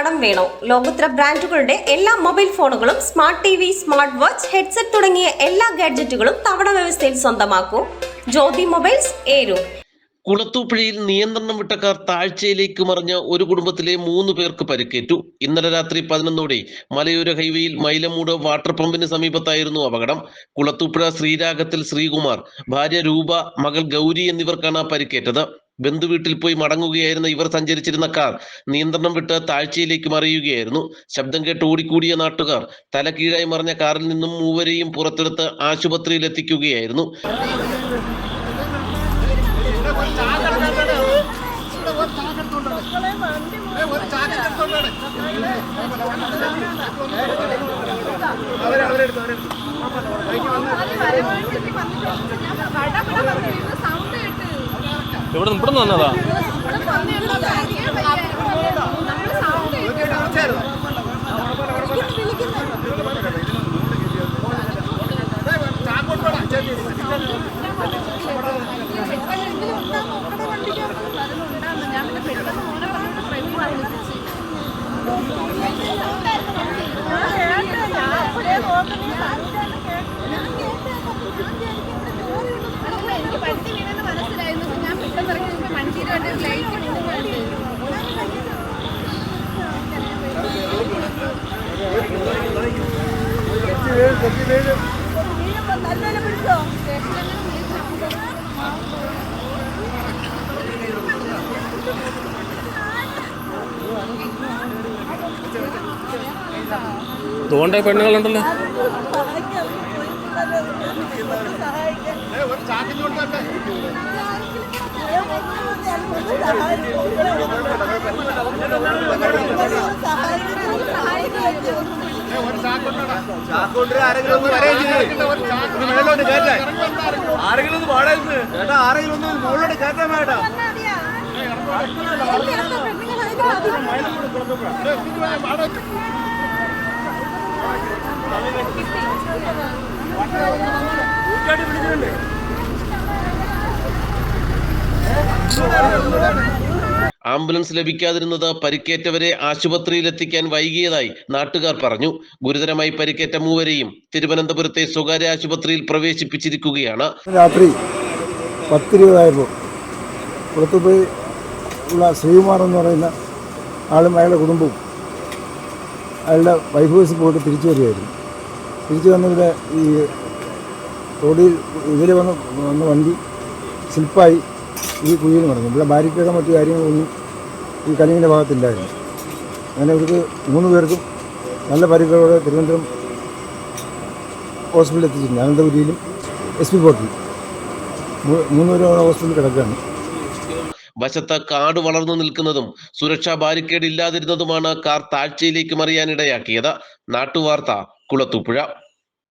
കടം വേണോ? ലോകോത്തര ബ്രാൻഡുകളുടെ എല്ലാ മൊബൈൽ ഫോണുകളും smart T V smart watch headset തുടങ്ങിയ എല്ലാ ഗാഡ്ജറ്റുകളും തവണ വ്യവസ്ഥയിൽ സ്വന്തമാക്കൂ. ജ്യോതി മൊബൈൽസ് ഏരൂർ കുളത്തൂപ്പുഴയിൽ നിയന്ത്രണം വിട്ട കാർ താഴ്ചയിലേക്ക് മറിഞ്ഞ ഒരു കുടുംബത്തിലെ മൂന്ന് പേർക്ക് പരിക്കേറ്റു. ഇന്നലെ രാത്രി പതിനൊന്നോടെ മലയോര ഹൈവേയിൽ മൈലമൂട് വാട്ടർ പമ്പിന് സമീപത്തായിരുന്നു അപകടം. കുളത്തൂപ്പുഴ ശ്രീരാഗത്തിൽ ശ്രീകുമാർ ഭാര്യ രൂപ മകൾ ഗൗരി എന്നിവർക്കാണ് പരിക്കേറ്റത്. ബന്ധുവീട്ടിൽ പോയി മടങ്ങുകയായിരുന്ന ഇവർ സഞ്ചരിച്ചിരുന്ന കാർ നിയന്ത്രണം വിട്ട് താഴ്ചയിലേക്ക് മറിയുകയായിരുന്നു. ശബ്ദം കേട്ട് ഓടിക്കൂടിയ നാട്ടുകാർ തല കീഴായി മറിഞ്ഞ കാറിൽ നിന്നും മൂവരെയും പുറത്തെടുത്ത് ആശുപത്രിയിൽ എത്തിക്കുകയായിരുന്നു. ഇവിടെ ഇവിടെ നിന്ന് വന്നതാ എനിക്ക് പഠിച്ച് വീണെന്ന് മനസ്സിലായി വണ്ടി ലൈറ്റ് തോണ്ടേ പെണ്ണുങ്ങളുണ്ടല്ലോ. ആരെങ്കിലും ഒന്ന് മേളിലോട്ട് കയറ്റാൻ. ആരെങ്കിലും ഒന്ന് പാടായിരുന്നു ചേട്ടാ ആരെങ്കിലും ഒന്ന് മുകളിലോട്ട് കയറ്റാൻ വേണ്ട ആംബുലൻസ് ലഭിക്കാതിരുന്നത് പരിക്കേറ്റവരെ ആശുപത്രിയിൽ എത്തിക്കാൻ വൈകിയതായി നാട്ടുകാർ പറഞ്ഞു. ഗുരുതരമായി പരിക്കേറ്റ മൂവരെയും തിരുവനന്തപുരത്തെ സ്വകാര്യ ആശുപത്രിയിൽ പ്രവേശിപ്പിച്ചിരിക്കുകയാണ്. രാത്രി പത്തിരുപതായപ്പോൾ പുറത്തു പോയി ഉള്ള ശ്രീകുമാർ എന്ന് പറയുന്ന ആളും അയാളുടെ കുടുംബവും അയാളുടെ വൈഫ് ഹൗസിൽ പോയിട്ട് തിരിച്ചു വരികയായിരുന്നു. തിരിച്ചു വന്നിവിടെ ഈ റോഡിൽ ഇതിൽ വന്ന് വന്ന വണ്ടി സ്ലിപ്പായി ഈ കുഴിയിൽ നടന്നു ഇവിടെ ബാരിക്കേഡോ മറ്റു കാര്യങ്ങളൊന്നും ഈ കലിങ്ങിന്റെ ഭാഗത്തില്ലായിരുന്നു. അങ്ങനെ ഇവർക്ക് മൂന്ന് പേർക്കും നല്ല പരിക്കുകളോടെ തിരുവനന്തപുരം ഹോസ്പിറ്റലിൽ എത്തിച്ചിട്ടുണ്ട് അനന്തപുരിയിലും എസ് പി മൂ- മൂന്ന് പേരോടെ ഹോസ്പിറ്റലിൽ കിടക്കുകയാണ്. വശത്ത് കാട് വളർന്നു നിൽക്കുന്നതും സുരക്ഷാ ബാരിക്കേഡ് ഇല്ലാതിരുന്നതുമാണ് കാർ താഴ്ചയിലേക്ക് മറിയാനിടയാക്കിയത്. നാട്ടുവാർത്ത കുളത്തൂപ്പുഴ.